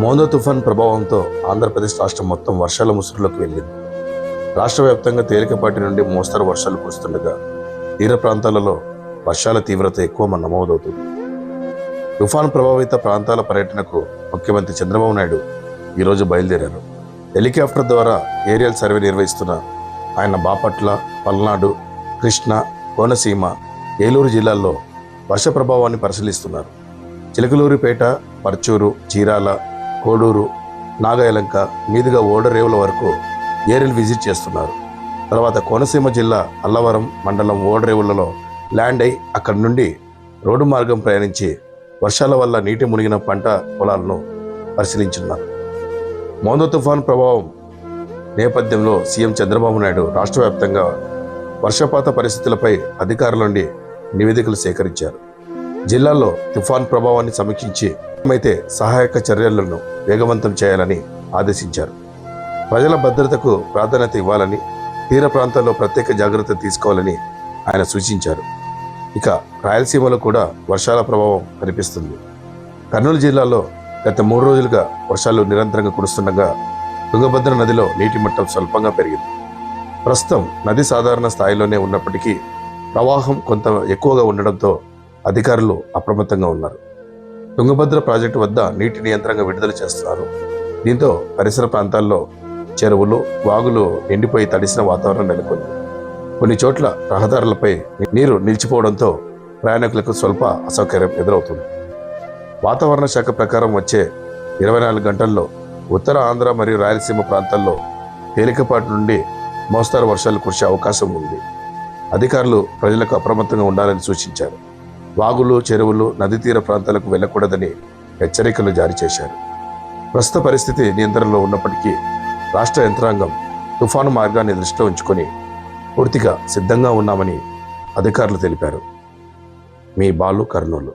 మోందో తుఫాన్ ప్రభావంతో ఆంధ్రప్రదేశ్ రాష్ట్రం మొత్తం వర్షాల ముసురులోకి వెళ్ళింది. రాష్ట్ర వ్యాప్తంగా తేలికపాటి నుండి మోస్తరు వర్షాలు కురుస్తుండగా తీర ప్రాంతాలలో వర్షాల తీవ్రత ఎక్కువ నమోదవుతుంది. తుఫాన్ ప్రభావిత ప్రాంతాల పర్యటనకు ముఖ్యమంత్రి చంద్రబాబు నాయుడు ఈరోజు బయలుదేరారు. హెలికాప్టర్ ద్వారా ఏరియల్ సర్వే నిర్వహిస్తున్న ఆయన బాపట్ల పల్నాడు కృష్ణ కోనసీమ ఏలూరు జిల్లాల్లో వర్ష ప్రభావాన్ని పరిశీలిస్తున్నారు. చిలకలూరిపేట పర్చూరు చీరాల కోడూరు నాగయలంక మీదుగా ఓడరేవుల వరకు ఏరియల్ విజిట్ చేస్తున్నారు. తర్వాత కోనసీమ జిల్లా అల్లవరం మండలం ఓడరేవులలో ల్యాండ్ అయి అక్కడి నుండి రోడ్డు మార్గం ప్రయాణించి వర్షాల వల్ల నీటి మునిగిన పంట పొలాలను పరిశీలించున్నారు. మోందో తుఫాన్ ప్రభావం నేపథ్యంలో సీఎం చంద్రబాబు నాయుడు రాష్ట్ర వ్యాప్తంగా వర్షపాత పరిస్థితులపై అధికారుల నుండి నివేదికలు సేకరించారు. జిల్లాల్లో తుఫాన్ ప్రభావాన్ని సమీక్షించి అయితే సహాయక చర్యలను వేగవంతం చేయాలని ఆదేశించారు. ప్రజల భద్రతకు ప్రాధాన్యత ఇవ్వాలని తీర ప్రాంతాల్లో ప్రత్యేక జాగ్రత్త తీసుకోవాలని ఆయన సూచించారు. ఇక రాయలసీమలో కూడా వర్షాల ప్రభావం కనిపిస్తుంది. కర్నూలు జిల్లాలో గత మూడు రోజులుగా వర్షాలు నిరంతరంగా కురుస్తుండగా తుంగభద్ర నదిలో నీటి మట్టం స్వల్పంగా పెరిగింది. ప్రస్తుతం నది సాధారణ స్థాయిలోనే ఉన్నప్పటికీ ప్రవాహం కొంత ఎక్కువగా ఉండడంతో అధికారులు అప్రమత్తంగా ఉన్నారు. తుంగభద్ర ప్రాజెక్టు వద్ద నీటి యంత్రంగా విడుదల చేస్తున్నారు. దీంతో పరిసర ప్రాంతాల్లో చెరువులు వాగులు ఎండిపోయి తడిసిన వాతావరణం నెలకొంది. కొన్ని చోట్ల రహదారులపై నీరు నిలిచిపోవడంతో ప్రయాణికులకు స్వల్ప అసౌకర్యం ఎదురవుతుంది. వాతావరణ శాఖ ప్రకారం వచ్చే ఇరవై నాలుగు గంటల్లో ఉత్తర ఆంధ్ర మరియు రాయలసీమ ప్రాంతాల్లో తేలికపాటి నుండి మోస్తారు వర్షాలు కురిసే అవకాశం ఉంది. అధికారులు ప్రజలకు అప్రమత్తంగా ఉండాలని సూచించారు. వాగులు చెరువులు నది తీర ప్రాంతాలకు వెళ్ళకూడదని హెచ్చరికలు జారీ చేశారు. ప్రస్తుత పరిస్థితి నియంత్రణలో ఉన్నప్పటికీ రాష్ట్ర యంత్రాంగం తుఫాను మార్గాన్ని దృష్టిలో ఉంచుకొని పూర్తిగా సిద్ధంగా ఉన్నామని అధికారులు తెలిపారు. మీ బాలు కర్నూలు.